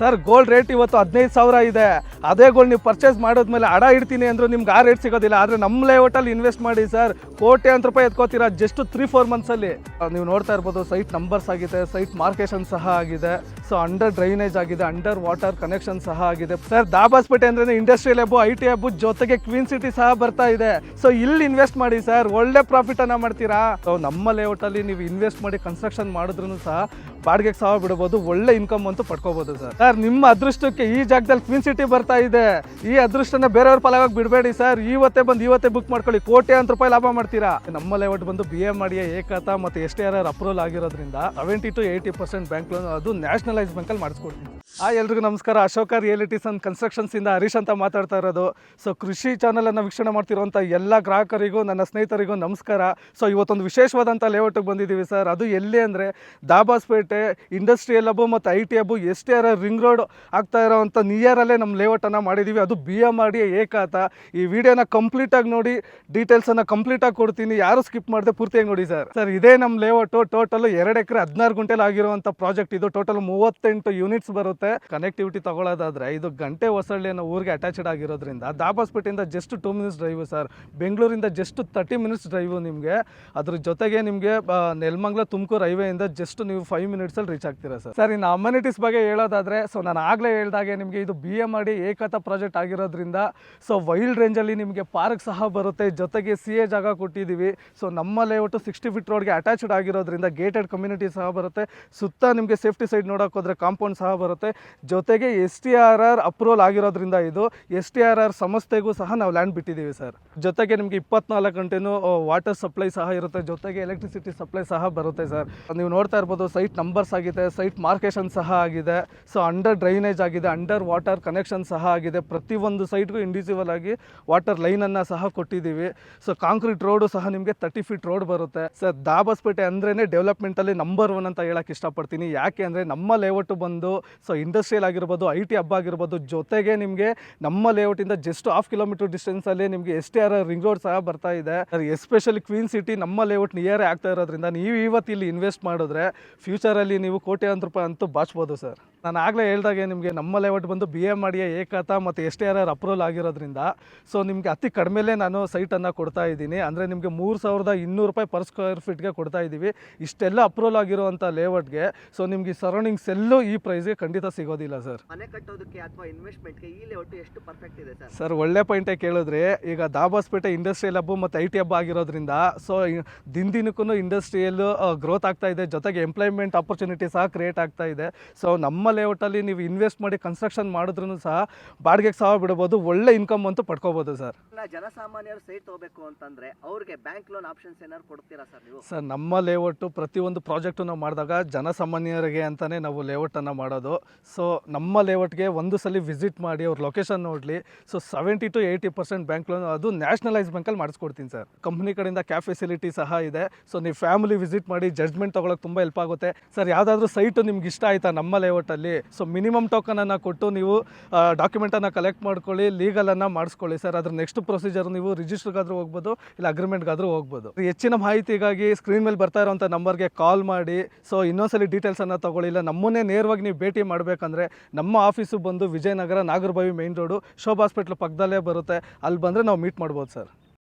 Sir gold rate ಇವತ್ತು ಹದಿನೈದು ಸಾವಿರ ಇದೆ. ಅದೇ ಗೋಲ್ಡ್ ನೀವು ಪರ್ಚೇಸ್ ಮಾಡಿದ್ಮೇಲೆ ಅಡ ಇಡ್ತೀನಿ ಅಂದ್ರು ನಿಮ್ಗೆ ಆ ರೇಟ್ ಸಿಗೋದಿಲ್ಲ. ಆದರೆ ನಮ್ಮ ಲೇಔಟಲ್ಲಿ ಇನ್ವೆಸ್ಟ್ ಮಾಡಿ ಸರ್ ಕೋಟಿ ಅಂತ ರೂಪಾಯಿ ಎತ್ಕೋತೀರಾ ಜಸ್ಟ್ ತ್ರೀ ಫೋರ್ ಮಂತ್ಸಲ್ಲಿ ನೀವು ನೋಡ್ತಾ ಇರ್ಬೋದು ಸೈಟ್ ನಂಬರ್ಸ್ ಆಗಿದೆ ಸೈಟ್ ಮಾರ್ಕೇಶನ್ ಸಹ ಆಗಿದೆ. ಸೊ ಅಂಡರ್ ಡ್ರೈನೇಜ್ ಆಗಿದೆ ಅಂಡರ್ ವಾಟರ್ ಕನೆಕ್ಷನ್ ಸಹ ಆಗಿದೆ. ಸರ್ ದಾಬಾಸ್ಪೇಟೆ ಅಂದ್ರೆ industrial hub I T hub ಜೊತೆಗೆ ಕ್ವೀನ್ ಸಿಟಿ ಸಹ ಬರ್ತಾ ಇದೆ. ಸೊ ಇಲ್ಲಿ ಇನ್ವೆಸ್ಟ್ ಮಾಡಿ ಸರ್ ಒಳ್ಳೆ ಪ್ರಾಫಿಟ್ ಅನ್ನ ಮಾಡ್ತೀರಾ? ಸೊ ನಮ್ಮ ಲೇಔಟ್ ಅಲ್ಲಿ ನೀವು ಇನ್ವೆಸ್ಟ್ ಮಾಡಿ ಕನ್ಸ್ಟ್ರಕ್ಷನ್ ಮಾಡಿದ್ರು ಸಹ ಬಾಡಿಗೆಗೆ ಸಹ ಬಿಡಬಹುದು ಒಳ್ಳೆ ಇನ್ಕಮ್ ಅಂತೂ ಪಡ್ಕೋಬಹುದು ಸರ್. ಸರ್, ನಿಮ್ಮ ಅದೃಷ್ಟಕ್ಕೆ ಈ ಜಾಗದಲ್ಲಿ ಕ್ವೀನ್ ಸಿಟಿ ಬರ್ತಾ ಇದೆ. ಈ ಅದೃಷ್ಟನ ಬೇರೆಯವ್ರ ಫಲವಾಗಿ ಬಿಡಬೇಡಿ ಸರ್. ಇವತ್ತೇ ಬಂದು ಇವತ್ತೇ ಬುಕ್ ಮಾಡ್ಕೊಳ್ಳಿ. ಕೋಟೆ ಅಂತ ರೂಪಾಯಿ ಲಾಭ ಮಾಡ್ತೀರಾ? ನಮ್ಮ ಲೇಔಟ್ ಬಂದು ಬಿ ಎಂ ಮಾಡಿಯ ಏಕತ ಮತ್ತೆ ಎಸ್ ಟಿ ಆರ್ ಅಪ್ರೂವಲ್ ಆಗಿರೋದ್ರಿಂದ seventy to eighty percent bank loan ಅದು ನ್ಯಾಷನಲೈಸ್ ಬ್ಯಾಂಕಲ್ಲಿ ಮಾಡಿಸ್ಕೊಡ್ತೀನಿ. ಆ, ಎಲ್ರಿಗೂ ನಮಸ್ಕಾರ. ಅಶೋಕ ರಿಯಾಲಿಟೀಸ್ ಅಂಡ್ ಕನ್ಸ್ಟ್ರಕ್ಷನ್ಸ್ ಇಂದ ಹರೀಶ್ ಅಂತ ಮಾತಾಡ್ತಾ ಇರೋದು. ಸೊ ಕೃಷಿ ಚಾನಲ್ ಅನ್ನ ವೀಕ್ಷಣೆ ಮಾಡ್ತಿರುವಂಥ ಎಲ್ಲ ಗ್ರಾಹಕರಿಗೂ, ನನ್ನ ಸ್ನೇಹಿತರಿಗೂ ನಮಸ್ಕಾರ. ಸೊ ಇವತ್ತೊಂದು ವಿಶೇಷವಾದಂಥ ಲೇಔಟಿಗೆ ಬಂದಿದ್ದೀವಿ ಸರ್. ಅದು ಎಲ್ಲಿ ಅಂದರೆ ದಾಬಾಸ್ಪೇಟೆ ಇಂಡಸ್ಟ್ರಿಯಲ್ ಹಬ್ಬು ಮತ್ತು ಐ ಟಿ ಹಬ್ಬು ಎಷ್ಟೇ ಇರೋ ರಿಂಗ್ ರೋಡ್ ಆಗ್ತಾ ಇರೋವಂಥ ನಿಯರಲ್ಲೇ ನಮ್ಮ ಲೇಔಟನ್ನು ಮಾಡಿದ್ದೀವಿ ಅದು ಬಿ ಎಂ ಮಾಡಿ ಏಕಾತ. ಈ ವಿಡಿಯೋನ ಕಂಪ್ಲೀಟಾಗಿ ನೋಡಿ ಡೀಟೇಲ್ಸನ್ನು ಕಂಪ್ಲೀಟಾಗಿ ಕೊಡ್ತೀನಿ. ಯಾರು ಸ್ಕಿಪ್ ಮಾಡದೆ ಪೂರ್ತಿಯಾಗಿ ನೋಡಿ ಸರ್ ಸರ್ ಇದೇ ನಮ್ಮ ಲೇಔಟು ಟೋಟಲ್ ಎರಡು ಎಕರೆ ಹದಿನಾರು ಗುಂಟೆಲಿ ಆಗಿರುವಂಥ ಪ್ರಾಜೆಕ್ಟ್ ಇದು ಟೋಟಲ್ ಮೂವತ್ತೆಂಟು ಯೂನಿಟ್ಸ್ ಬರುತ್ತೆ. ಕನೆಕ್ಟಿವಿಟಿ ತಗೊಳ್ಳೋದಾದ್ರೆ ಇದು ಗಂಟೆ ಹೊಸಳ್ಳಿ ಊರಿಗೆ ಅಟ್ಯಾಚ್ಡ್ ಆಗಿರೋದ್ರಿಂದ, ದಾಬಾಸ್ಪೇಟೆಯಿಂದ just two minutes drive sir ಬೆಂಗಳೂರಿಂದ ಜಸ್ಟ್ ತರ್ಟಿ ಮಿನಿಟ್ಸ್ ಡ್ರೈವು ನಿಮಗೆ. ಅದ್ರ ಜೊತೆಗೆ ನಿಮಗೆ ನೆಲಮಂಗ್ಲ ತುಮಕೂರು ಹೈವೇಯಿಂದ ಜಸ್ಟ್ ನೀವು ಫೈವ್ ಮಿನಿಟ್ಸಲ್ಲಿ ರೀಚ್ ಆಗ್ತೀರಾ ಸರ್ ಸರ್, ಇನ್ನು ಅಮ್ಯುನಿಟೀಸ್ ಬಗ್ಗೆ ಹೇಳೋದಾದ್ರೆ ಸೊ ನಾನು ಆಗಲೇ ಹೇಳಿದಾಗೆ ನಿಮಗೆ ಇದು ಬಿ ಎಂ ಮಾಡಿ ಏಕತಾ ಪ್ರಾಜೆಕ್ಟ್ ಆಗಿರೋದ್ರಿಂದ ಸೊ ವೈಲ್ಡ್ ರೇಂಜಲ್ಲಿ ನಿಮಗೆ ಪಾರ್ಕ್ ಸಹ ಬರುತ್ತೆ. ಜೊತೆಗೆ ಸಿ ಎ ಜಾಗ ಕೊಟ್ಟಿದ್ದೀವಿ ಸೊ ನಮ್ಮ ಲೇಔಟು ಸಿಕ್ಸ್ಟಿ ಫಿಟ್ ರೋಡ್ಗೆ ಅಟ್ಯಾಚ್ಡ್ ಆಗಿರೋದ್ರಿಂದ ಗೇಟೆಡ್ ಕಮ್ಯುನಿಟಿ ಸಹ ಬರುತ್ತೆ. ಸುತ್ತ ನಿಮಗೆ ಸೇಫ್ಟಿ ಸೈಡ್ ನೋಡೋಕೆ ಹೋದ್ರೆ ಕಾಂಪೌಂಡ್ ಸಹ ಬರುತ್ತೆ. ಜೊತೆಗೆ S T R R approval ಆಗಿರೋದ್ರಿಂದ ಇದು ಎಸ್ ಟಿ ಆರ್ ಆರ್ ಸಂಸ್ಥೆಗೂ ಸಹ ನಾವು ಲ್ಯಾಂಡ್ ಬಿಟ್ಟಿದ್ದೀವಿ ಸರ್ ಜೊತೆಗೆ ನಿಮಗೆ ಇಪ್ಪತ್ನಾಲ್ಕು ಗಂಟೆನೂ ವಾಟರ್ ಸಪ್ಲೈ ಸಹ ಇರುತ್ತೆ. ಜೊತೆಗೆ ಎಲೆಕ್ಟ್ರಿಸಿಟಿ ಸಪ್ಲೈ ಸಹ ಬರುತ್ತೆ ಸರ್ ನೀವು ನೋಡ್ತಾ ಇರ್ಬೋದು ಸೈಟ್ ನಂಬರ್ಸ್ ಆಗಿದೆ, ಸೈಟ್ ಮಾರ್ಕೇಶನ್ ಸಹ ಆಗಿದೆ, ಸೊ ಅಂಡರ್ ಡ್ರೈನೇಜ್ ಆಗಿದೆ, ಅಂಡರ್ ವಾಟರ್ ಕನೆಕ್ಷನ್ ಸಹ ಆಗಿದೆ. ಪ್ರತಿಯೊಂದು ಸೈಟ್ಗೂ ಇಂಡಿವಿಜುವಲ್ ಆಗಿ ವಾಟರ್ ಲೈನನ್ನು ಸಹ ಕೊಟ್ಟಿದ್ದೀವಿ. ಸೊ ಕಾಂಕ್ರೀಟ್ ರೋಡು ಸಹ ನಿಮಗೆ ತರ್ಟಿ ಫೀಟ್ ರೋಡ್ ಬರುತ್ತೆ. ಸರ್ ದಾಬಸ್ಪೇಟೆ ಅಂದ್ರೇ ಡೆವಲಪ್ಮೆಂಟಲ್ಲಿ ನಂಬರ್ ಒನ್ ಅಂತ ಹೇಳಕ್ಕೆ ಇಷ್ಟಪಡ್ತೀನಿ. ಯಾಕೆ ಅಂದರೆ ನಮ್ಮ ಲೇಔಟು ಬಂದು, ಸೊ ಇಂಡಸ್ಟ್ರಿಯಲ್ ಆಗಿರ್ಬೋದು, ಐ ಟಿ ಹಬ್ಬ ಆಗಿರ್ಬೋದು, ಜೊತೆಗೆ ನಿಮಗೆ ನಮ್ಮ ಲೇಔಟಿಂದ ಜಸ್ಟ್ ಹಾಫ್ ಕಿಲೋಮೀಟರ್ ಡಿಸ್ಟೆನ್ಸಲ್ಲಿ ನಿಮಗೆ S T R ring road ಸಹ ಬರ್ತಾ ಇದೆ. ಎಸ್ಪೆಷಲಿ ಕ್ವೀನ್ ಸಿಟಿ ನಮ್ಮ ಲೇಔಟ್ ನಿಯರೇ ಆಗ್ತಾ ಇರೋದ್ರಿಂದ ನೀವು ಇವತ್ತು ಇಲ್ಲಿ ಇನ್ವೆಸ್ಟ್ ಮಾಡಿದ್ರೆ ಫ್ಯೂಚರಲ್ಲಿ ನೀವು ಕೋಟ್ಯಾಂತರ ರೂಪಾಯಿ ಅಂತೂ ಬಾಚ್ಬೋದು ಸರ್. ನಾನು ಆಗಲೇ ಹೇಳ್ದಾಗೆ ನಿಮಗೆ ನಮ್ಮ ಲೇಔಟ್ ಬಂದು ಬಿ ಎ ಮಾಡಿಯ ಏಕತಾ ಮತ್ತು S T R R approval ಆಗಿರೋದ್ರಿಂದ ಸೊ ನಿಮಗೆ ಅತಿ ಕಡಿಮೆಲೇ ನಾನು ಸೈಟನ್ನು ಕೊಡ್ತಾ ಇದ್ದೀನಿ. ಅಂದರೆ ನಿಮಗೆ ಮೂರು ಸಾವಿರದ ಇನ್ನೂರು ರೂಪಾಯಿ ಪರ್ ಸ್ಕ್ವೇರ್ ಫೀಟ್ಗೆ ಕೊಡ್ತಾ ಇದ್ದೀವಿ. ಇಷ್ಟೆಲ್ಲ ಅಪ್ರೂವಲ್ ಆಗಿರುವಂಥ ಲೇಔಟ್ಗೆ ಸೊ ನಿಮಗೆ ಸರೌಂಡಿಂಗ್ಸ್ ಎಲ್ಲೂ ಈ ಪ್ರೈಸ್ಗೆ ಖಂಡಿತ ಸಿಗೋದಿಲ್ಲ ಸರ್. ಮನೆ ಕಟ್ಟೋದಕ್ಕೆ ಅಥವಾ ಇನ್ವೆಸ್ಟ್ಮೆಂಟ್ಗೆ ಈ ಲೇಔಟ್ ಎಷ್ಟು ಪರ್ಫೆಕ್ಟ್ ಇದೆ ಸರ್? ಸರ್ ಒಳ್ಳೆ ಪಾಯಿಂಟೇ ಕೇಳಿದ್ರೆ ಈಗ ದಾಬಾಸ್ಪೇಟೆ ಇಂಡಸ್ಟ್ರಿಯಲ್ ಹಬ್ಬು ಮತ್ತು ಐ ಟಿ ಹಬ್ಬ ಆಗಿರೋದ್ರಿಂದ ಸೊ ದಿನ ದಿನಕ್ಕೂ ಇಂಡಸ್ಟ್ರಿಯಲ್ ಗ್ರೋತ್ ಆಗ್ತಾ ಇದೆ. ಜೊತೆಗೆ ಎಂಪ್ಲಾಯ್ಮೆಂಟ್ ಆಪರ್ಚುನಿಟಿ ಸಹ ಕ್ರಿಯೇಟ್ ಆಗ್ತಾ ಇದೆ. ಸೊ ನಮ್ಮ ಲೇಔಟಲ್ಲಿ ನೀವು ಇನ್ವೆಸ್ಟ್ ಮಾಡಿ ಕನ್ಸ್ಟ್ರಕ್ಷನ್ ಮಾಡಿದ್ರು ಸಹ ಬಾಡಿಗೆಗೆ ಸಹ ಬಿಡಬಹುದು ಒಳ್ಳೆ ಇನ್ಕಮ್ ಅಂತೂ ಪಡ್ಕೋಬಹುದು ಸರ್ ಜನಸಾಮಾನ್ಯರು ಸೈಟ್ ತಗೋಬೇಕು ಅಂತಂದ್ರೆ ಅವ್ರಿಗೆ ಬ್ಯಾಂಕ್ ಲೋನ್ ಆಪ್ಷನ್ಸ್ ಏನಾದ್ರು ಕೊಡ್ತೀರಾ ಸರ್ ನೀವು? ಸರ್ ನಮ್ಮ ಲೇಔಟು ಪ್ರತಿಯೊಂದು ಪ್ರಾಜೆಕ್ಟು ನಾವು ಮಾಡಿದಾಗ ಜನಸಾಮಾನ್ಯರಿಗೆ ಅಂತಲೇ ನಾವು ಲೇಔಟನ್ನು ಮಾಡೋದು. ಸೊ ನಮ್ಮ ಲೇಔಟ್ಗೆ ಒಂದು ಸಲ ವಿಸಿಟ್ ಮಾಡಿ ಅವ್ರ ಲೊಕೇಶನ್ ನೋಡಲಿ. So seventy to eighty percent bank loan ಅದು ನ್ಯಾಷನಲೈಸ್ ಬ್ಯಾಂಕಲ್ಲಿ ಮಾಡಿಸ್ಕೊಡ್ತೀನಿ ಸರ್ ಕಂಪ್ನಿ ಕಡೆಯಿಂದ ಕ್ಯಾಬ್ ಫೆಸಿಲಿಟಿ ಸಹ ಇದೆ. ಸೊ ನೀವು ಫ್ಯಾಮಿಲಿ ವಿಸಿಟ್ ಮಾಡಿ ಜಡ್ಜ್ಮೆಂಟ್ ತೊಗೊಳಕ್ಕೆ ತುಂಬ ಹೆಲ್ಪ್ ಆಗುತ್ತೆ. ಸರ್, ಯಾವುದಾದ್ರೂ ಸೈಟು ನಿಮ್ಗೆ ಇಷ್ಟ ಆಯ್ತಾ ನಮ್ಮ ಲೇಔಟಲ್ಲಿ ಸೊ ಮಿನಿಮಮ್ ಟೋಕನನ್ನು ಕೊಟ್ಟು ನೀವು ಡಾಕ್ಯುಮೆಂಟನ್ನು ಕಲೆಕ್ಟ್ ಮಾಡ್ಕೊಳ್ಳಿ ಲೀಗಲನ್ನು ಮಾಡಿಸ್ಕೊಳ್ಳಿ ಸರ್. ಅದ್ರ ನೆಕ್ಸ್ಟ್ ಪ್ರೊಸೀಜರ್ ನೀವು ರಿಜಿಸ್ಟ್ರಿಗಾದರೂ ಹೋಗ್ಬೋದು, ಇಲ್ಲ ಅಗ್ರಿಮೆಂಟ್ಗಾದರೂ ಹೋಗ್ಬೋದು. ಹೆಚ್ಚಿನ ಮಾಹಿತಿಗಾಗಿ ಸ್ಕ್ರೀನ್ ಮೇಲೆ ಬರ್ತಾ ಇರೋಂಥ ನಂಬರ್ಗೆ ಕಾಲ್ ಮಾಡಿ. ಸೊ ಇನ್ನೊಂದ್ಸಲಿ ಡೀಟೇಲ್ಸನ್ನು ತೊಗೊಳ್ಳಿ. ಇಲ್ಲ, ನಮ್ಮನ್ನೇ ನೇರವಾಗಿ ನೀವು ಭೇಟಿ ಮಾಡಬೇಕಂದ್ರೆ ನಮ್ಮ ಆಫೀಸು ಬಂದು Vijayanagar Nagarbhavi main road Shobha hospital ಪಕ್ಕದಲ್ಲೇ ಬರುತ್ತೆ. ಅಲ್ಲಿ ಬಂದರೆ ನಾವು ಮೀಟ್ ಮಾಡ್ಬೋದು ಸರ್.